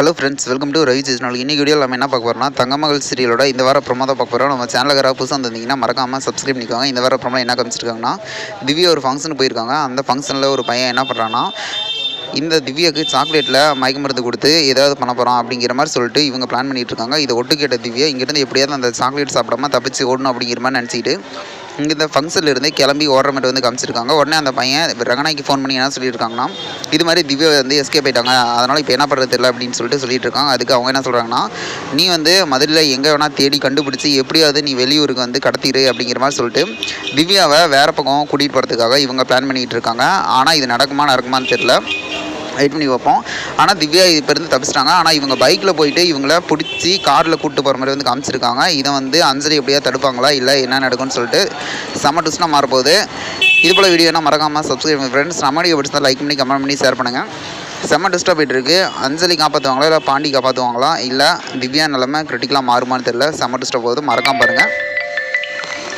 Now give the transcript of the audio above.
Hello friends welcome to Ravi channel இன்னைக்கு video நம்ம என்ன பார்க்க போகிறோம்னா தங்கமகள் சீரியலோட இந்த வார ப்ரொமோ தான் பார்க்க போகிறோம் நம்ம சேனலுக்கு யாராவது புதுசாக வந்திருந்தீங்கன்னா மறக்காமல் சப்ஸ்கிரைப் பண்ணிக்கோங்க. இந்த வார ப்ரொமோ என்ன காமிச்சிருக்காங்கன்னா திவ்யா ஒரு ஃபங்க்ஷனுக்கு போயிருக்காங்க. அந்த ஃபங்க்ஷனில் ஒரு பையன் என்ன பண்ணுறான்னா இந்த திவ்யாவுக்கு சாக்லேட்டில் மயக்க மருந்து கொடுத்து ஏதாவது பண்ண போகிறோம் அப்படிங்கிற மாதிரி சொல்லிட்டு இவங்க பிளான் பண்ணிகிட்டு இருக்காங்க. இதை ஒட்டு கேட்ட திவ்யா இங்கேருந்து எப்படியாவது அந்த சாக்லேட் சாப்பிடாம தப்பிச்சு ஓடணும் அப்படிங்கிற மாதிரி நினச்சிக்கிட்டு இங்கே இந்த ஃபங்க்ஷனில் இருந்து கிளம்பி ஓடுற மாதிரி வந்து காமிச்சிருக்காங்க. உடனே அந்த பையன் ரகனாய்க்கு ஃபோன் பண்ணி என்ன சொல்லியிருக்காங்கன்னா இது மாதிரி திவ்யா வந்து எஸ்கேப் ஆயிட்டாங்க. அதனால் இப்போ என்ன பண்ணுறது தெரியல அப்படின்னு சொல்லிட்டு சொல்லிட்டு இருக்காங்க அதுக்கு அவங்க என்ன சொல்கிறாங்கன்னா நீ வந்து மதுரையில் எங்கே வேணால் தேடி கண்டுபிடிச்சி எப்படியாவது நீ வெளியூருக்கு வந்து கடத்திடு அப்படிங்கிற மாதிரி சொல்லிட்டு திவ்யாவை வேறு பக்கம் கூட்டிகிட்டு போகிறதுக்காக இவங்க பிளான் பண்ணிகிட்டு இருக்காங்க. ஆனால் இது நடக்குமா நடக்குமான்னு தெரியல. வெயிட் பண்ணி வைப்போம். ஆனால் திவ்யா இப்போ இருந்து தப்பிச்சிட்டாங்க. ஆனால் இவங்க பைக்கில் போயிட்டு இவங்கள பிடிச்சி காரில் கூப்பிட்டு போகிற மாதிரி வந்து காமிச்சிருக்காங்க. இதை வந்து அஞ்சலி எப்படியா தடுப்பாங்களா? இல்லை என்ன நடக்கும்னு சொல்லிட்டு செம்ம ட்விஸ்ட்டாக மாறப்போகுது. இது போல் வீடியோனா மறக்காமல் சப்ஸ்கிரைப் பண்ணி ஃப்ரெண்ட்ஸ் நம்ம வீடியோ பிடிச்சா லைக் பண்ணி கமெண்ட் பண்ணி ஷேர் பண்ணுங்கள் செம்ம டிஸ்டர்ப் போயிட்டு இருக்கு. அஞ்சலி காப்பாற்றுவாங்களா இல்லை பாண்டி காப்பாற்றுவாங்களா இல்லை திவ்யா நிலமை கிரிட்டிக்கலாக மாறுமான்னு தெரியல. செம்ம டிஸ்டர்ப் போகுது. மறக்காம பாருங்கள்